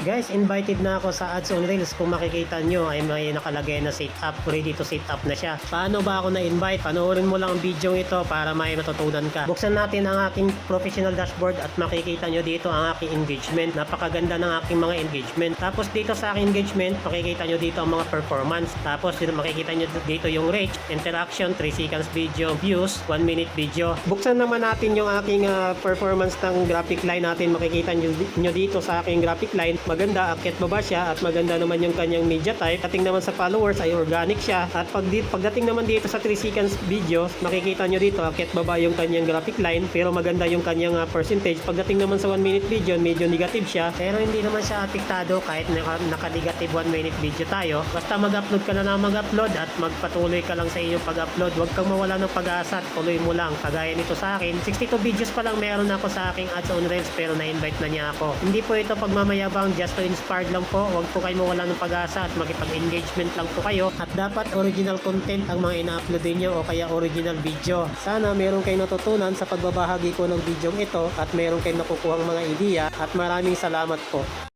Guys, invited na ako sa Ads on Reels. Kung makikita nyo ay may nakalagay na set up, ready to set up na siya. Paano ba ako na-invite? Panoorin mo lang ang video ito para may matutunan ka. Buksan natin ang aking professional dashboard at makikita nyo dito ang aking engagement. Napakaganda ng aking mga engagement. Tapos dito sa aking engagement, makikita nyo dito ang mga performance. Tapos dito makikita nyo dito yung reach, interaction, 3 seconds video, views, 1 minute video. Buksan naman natin yung aking ah, performance ng graphic line natin. Makikita nyo, nyo dito sa aking graphic line. Maganda, akit baba siya at maganda naman yung kanyang media type. Dating naman sa followers ay organic siya. At pag di, pagdating naman dito sa 3 seconds video, makikita nyo dito akit baba yung kanyang graphic line pero maganda yung kanyang ah, percentage. Pagdating naman sa 1 minute video, medyo negative siya. Pero hindi naman siya apektado kahit naka, naka-negative 1 minute video tayo. Basta mag-upload ka na lang mag-upload at magpatuloy ka lang sa iyong pag-upload. Huwag kang mawala ng pag-asa at tuloy mo lang. Kagaya nito sa akin, 62 videos pa lang meron ako sa aking ads on Reels pero na-invite na niya ako. Hindi po ito pagmamayabang, just to inspired lang po. Huwag po kayo mawala ng pag-asa at makipag-engagement lang po kayo. At dapat original content ang mga ina-upload niyo o kaya original video. Sana meron kayong natutunan sa pagbabahagi ko ng video ito at meron kayong nakukuhang mga ideya at maraming salamat po.